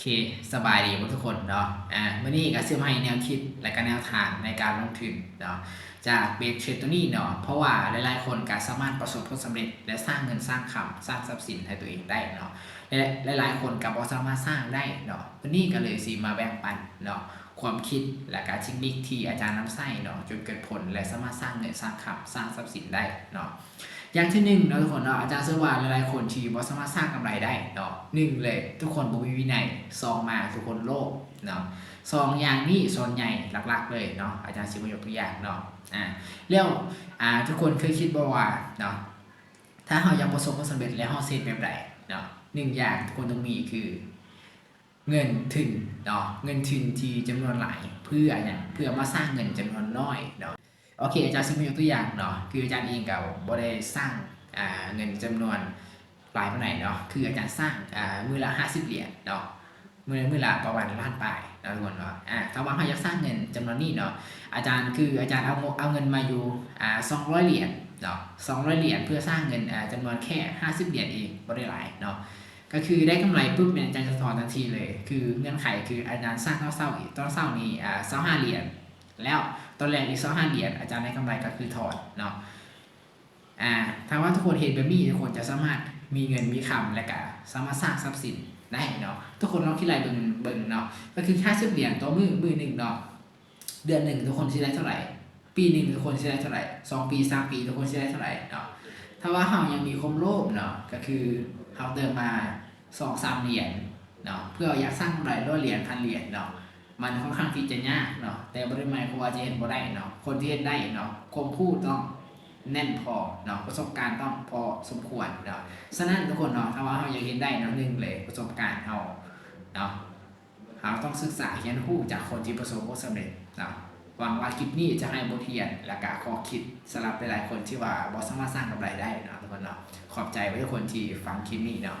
เคสบายดีทุกคนเนาะอ่าเมื่อนี้ก็ซื้อมาให้แนวคิดและก็แนวทางในการลงทุนเนาะจากเบสเทรดตัวนี้เนาะเพราะว่าหลายๆคนก็สามารถประสบผลสำเร็จ และสร้างเงินสร้างคำสร้างทรัพย์สินให้ตัวเองได้เนาะและหลายๆคนก็บ่สามารถสร้างได้เนาะวันนี้ก็เลยสิมาแบ่งปันเนาะความคิดและการเทคนิคที่อาจารย์น้ำไส้เนาะจนเกิดผลและสามารถสร้างเงินสร้างคำสร้างทรัพย์สินได้เนาะ อย่างที่หนึ่งเนาะทุกคนเนาะอาจารย์เชื่อว่าหลายๆคนที่บ่สามารถสร้างกำไรได้เนาะหนึ่งเลย ทุกคนบ่มีวินัยสองมาทุกคนโลภเนาะสองอย่างนี้ส่วนใหญ่หลักๆเลยเนาะอาจารย์สิมายกตัวอย่างเนาะอ่าแล้วอ่าทุกคนเคยคิดบ่ว่าเนาะถ้าเราอยากประสบความสำเร็จแล้วเราเซตแบบใดเนาะหนึ่งอย่างทุกคนต้องมีคือเงินทุนเนาะเงินทุนที่จำนวนหลายเพื่ออย่างเพื่อมาสร้างเงินจำนวนน้อยเนาะ โอเคอาจารย์ซิมยกตัวอย่างเนาะคืออาจารย์เองกับบ่ได้สร้างเงินจำนวนหลายเท่าไหร่เนาะคืออาจารย์สร้างมือละ50เหรียญเนาะมือมือละประมาณล้านปลายเนาะทุกคนเนาะอ่าถ้าว่าเขาอยากสร้างเงินจำนวนนี้เนาะอาจารย์คืออาจารย์เอาเอาเงินมาอยู่อ่า200เหรียญเนาะ200เหรียญเพื่อสร้างเงินอ่าจำนวนแค่50เหรียญเองบ่ได้หลายเนาะก็คือได้กำไรปุ๊บเนี่ยอาจารย์จะถอนทันทีเลย คือเงื่อนไขคืออาจารย์สร้างเท่าเศร้าอีกตอนเศร้านี้อ่า25เหรียญแล้ว ตอนแรกอีกสองห้าเหรียญอาจารย์ได้กำไรก็คือถอดเนาะอ่าถ้าว่าทุกคนเห็นแบบนี้ทุกคนจะสามารถมีเงินมีคำและก็สามารถสร้างทรัพย์สินได้เนาะทุกคนลองคิดไรเบิ่งเบิ่งเนาะก็คือค่าเหรียญต่อมือมือหนึ่งเนาะเดือนหนึ่งทุกคนสิได้เท่าไหร่ ปีหนึ่งทุกคนสิได้เท่าไหร่สองปีสามปีทุกคนสิได้เท่าไหร่เนาะถ้าว่าเรายังมีความโลภเนาะก็คือเราเติมมาสองสามเหรียญเนาะเพื่ออยากสร้างกำไรร้อยเหรียญพันเหรียญเนาะ มันค่อนข้างที่จะยากเนาะแต่บริมาณครูอาจจะเห็นบ่ได้เนาะคนที่เห็นได้เนาะคมพูดต้องแน่นพอเนาะประสบการณ์ต้องพอสมควรเนาะฉะนั้นทุกคนเนาะถ้าว่าเราอยากเห็นได้เนาะหนึ่งเลยประสบการณ์เราเนาะเราต้องศึกษาเรียนรู้จากคนที่ประสบความสำเร็จเนาะหวังว่าคลิปนี้จะให้บทเรียนและก็ข้อคิดสำหรับหลายๆคนที่ว่าบ่สามารถสร้างกำไรได้เนาะทุกคนเนาะขอบใจไว้ทุกคนที่ฟังคลิปนี้เนาะ